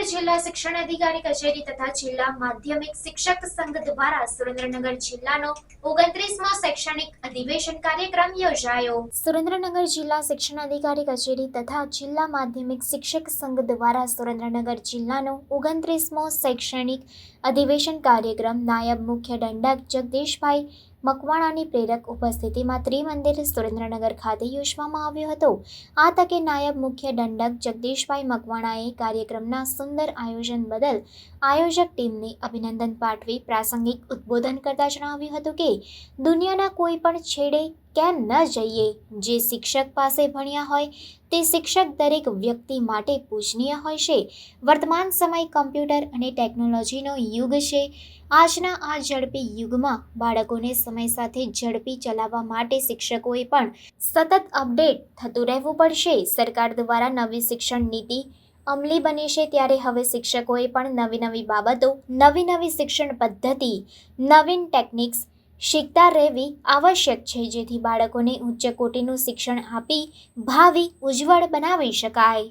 જિલ્લા શિક્ષણ અધિકારી કચેરી તથા જિલ્લા માધ્યમિક શિક્ષક સંઘ દ્વારા સુરેન્દ્રનગર જિલ્લાનો ઓગણત્રીસમો શૈક્ષણિક અધિવેશન કાર્યક્રમ યોજાયો. સુરેન્દ્રનગર જિલ્લા શિક્ષણ અધિકારી કચેરી તથા જિલ્લા માધ્યમિક શિક્ષક સંઘ દ્વારા સુરેન્દ્રનગર જિલ્લાનો ઓગણત્રીસમો શૈક્ષણિક અધિવેશન કાર્યક્રમ નાયબ મુખ્ય દંડક જગદીશભાઈ મકવાણાની પ્રેરક ઉપસ્થિતિમાં ત્રિમંદિર સુરેન્દ્રનગર ખાતે યોજવામાં આવ્યો હતો. આ તકે નાયબ મુખ્ય દંડક જગદીશભાઈ મકવાણાએ કાર્યક્રમના સુંદર આયોજન બદલ આયોજક ટીમને અભિનંદન પાઠવી પ્રાસંગિક ઉદ્બોધન કરતા જણાવ્યું હતું કે, દુનિયાના કોઈ પણ છેડે કેમ ન જઈએ. જે શિક્ષક પાસે ભણ્યા હોય, તે શિક્ષક દરેક વ્યક્તિ માટે પૂજનીય હોય છે. વર્તમાન સમય કમ્પ્યુટર અને ટેકનોલોજીનો યુગ છે. આજના આ ઝડપી યુગમાં બાળકોને સમય સાથે ઝડપી ચલાવવા માટે શિક્ષકોએ પણ સતત અપડેટ થતું રહેવું પડશે. સરકાર દ્વારા નવી શિક્ષણ નીતિ અમલી બની છે ત્યારે હવે શિક્ષકોએ પણ નવી નવી બાબતો, નવી નવી શિક્ષણ પદ્ધતિ, નવીન ટેકનિક્સ શીખતા રહેવી આવશ્યક છે જેથી બાળકોને ઉચ્ચ કોટીનું શિક્ષણ આપી ભાવિ ઉજ્જવળ બનાવી શકાય.